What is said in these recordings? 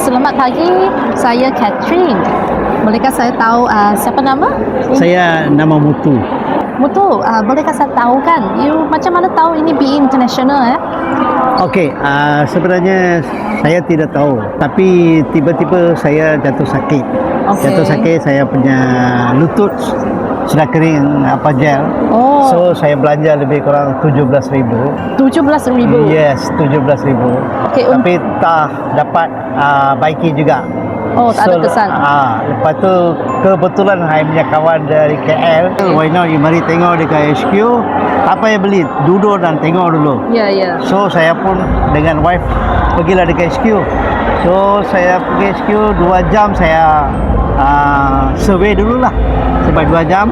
selamat pagi. Saya Catherine. Bolehkah saya tahu uh, siapa nama? Saya nama Mutu. Mutu, uh, bolehkah saya tahu kan? You macam mana tahu ini BE International eh? Okey, uh, sebenarnya saya tidak tahu. Tapi tiba-tiba saya jatuh sakit. Okey. Jatuh sakit saya punya lutut sudah kering apa gel. Oh, So saya belanja lebih kurang 17,000. 17,000. Yes, 17,000. Okey, un- Tapi tak dapat uh, baiki juga. Oh, tak ada kesan. Ah, lepas tu kebetulan saya punya kawan dari KL. Why not you mari tengok dekat HQ. Apa yang beli? Duduk dan tengok dulu. Ya, ya. So saya pun dengan wife pergilah dekat HQ. So saya pergi HQ 2 jam saya uh, survey dululah. Sampai 2 jam.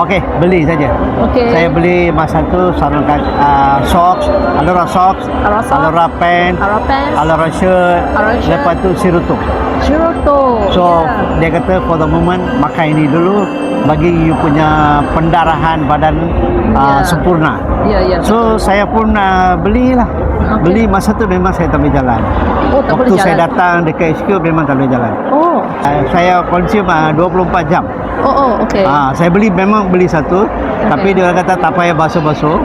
Okey, beli saja. Okey. Saya beli masa tu sarung kaki, uh, socks, alora socks, Alora socks. alora pants, Arapens, alora shirt, Alora shirt. lepas tu siruto. Shiroto. So yeah. dia kata for the moment makan ini dulu bagi you punya pendarahan badan uh, Ya. sempurna. Ya, ya. So saya pun uh, belilah. Okey. Beli masa tu memang saya tak boleh jalan. Oh, tak Waktu boleh saya jalan. datang dekat HQ memang tak boleh jalan. Oh, Uh, saya consume uh, 24 jam. oh, oh, okey. Ah, saya beli memang beli satu, tapi dia kata tak payah basuh-basuh.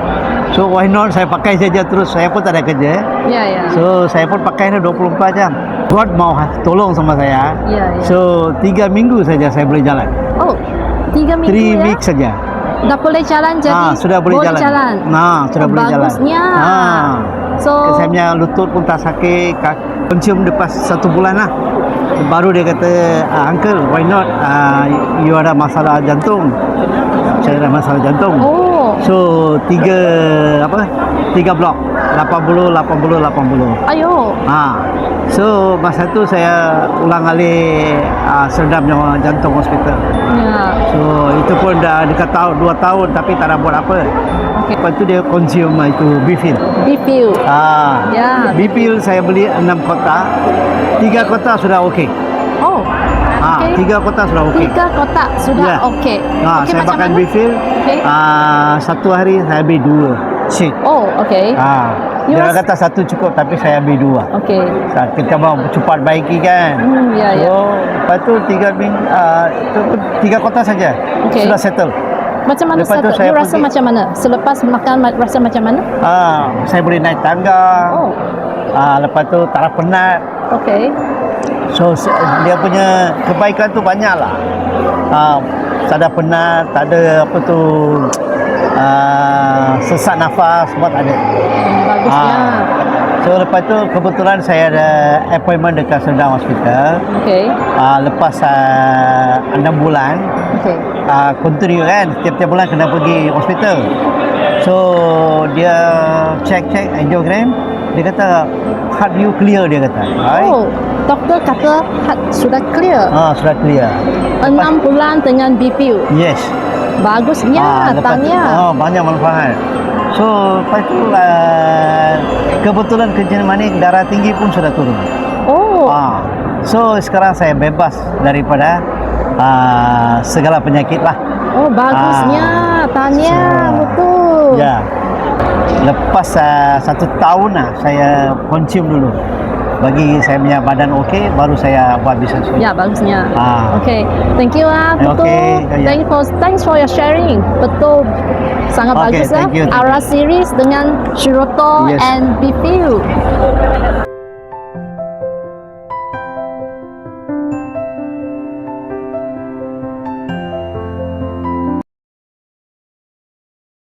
So why not saya pakai saja terus. Saya pun tak ada kerja. Ya, ya. So saya pun pakai ni 24 jam. God mau tolong sama saya. Ya, ya. So tiga minggu saja saya boleh jalan. Oh, tiga minggu Three ya? weeks saja. Dah boleh jalan jadi Ah, sudah boleh, jalan. jalan. Nah, sudah boleh jalan. bagusnya. Ah. So, Saya punya lutut pun tak sakit. Konsum lepas satu bulan lah. Baru dia kata, ah, Uncle, why not? Ah, you ada masalah jantung. Saya ada masalah jantung. oh, So, tiga, apa? Tiga blok. 80, 80, 80. ayo. Ha. So, masa tu saya ulang kali ah, serdam nyawa jantung hospital. Itu pun dah dekat tahun, dua tahun tapi tak ada buat apa. Okey. Lepas tu dia consume ah, itu bifil. Review. Ah, Ya. Bipil saya beli 6 kotak. Tiga kotak sudah okey. Oh. Ah, okey. tiga kotak sudah okey. Tiga kotak sudah Ya. okey. Ah, Okey, saya makan bifil. Okey. Ah, satu hari saya beli dua. Shit. Oh, okey. Ah, You dia rasa- kata satu cukup tapi saya beli dua. Okey. Kita mau cepat baiki kan. Hmm, ya, ya. So, lepas tu tiga ah, pun tiga kotak saja. Okey. Sudah settle. Macam mana Lepas saya You rasa pergi- macam mana? Selepas makan ma- rasa macam mana? Ah, saya boleh naik tangga. Oh, Ah, lepas tu tak penat. okey. So dia punya kebaikan tu banyak lah. Uh, tak ada penat, tak ada apa tu uh, sesak nafas, semua tak ada. Hmm, bagusnya. Ah. So lepas tu kebetulan saya ada appointment dekat Serdang Hospital. Okey. Uh, lepas uh, 6 bulan, Okey. uh, continue kan, tiap-tiap bulan kena pergi hospital. So dia check-check angiogram, dia kata heart you clear dia kata. Right? Oh, doktor kata hat sudah clear. Ah, sudah clear. Enam bulan dengan BPU. Yes. Bagusnya, tu, tanya. oh, banyak manfaat. So, lepas tu uh, kebetulan kencing manis darah tinggi pun sudah turun. Oh, Ah. So, sekarang saya bebas daripada uh, segala penyakit lah. oh bagusnya. Tanya, So, betul. Ya. Lepas uh, satu tahun lah saya consume dulu. Bagi saya punya badan okey, baru saya buat bisnes. Ya, bagusnya. Ah. Okay, thank you ah, betul. Okey, ya. Thank for thanks for your sharing. Betul, sangat Okey, bagus ah. you, thank Ara series dengan Shiroto Yes. and BPU.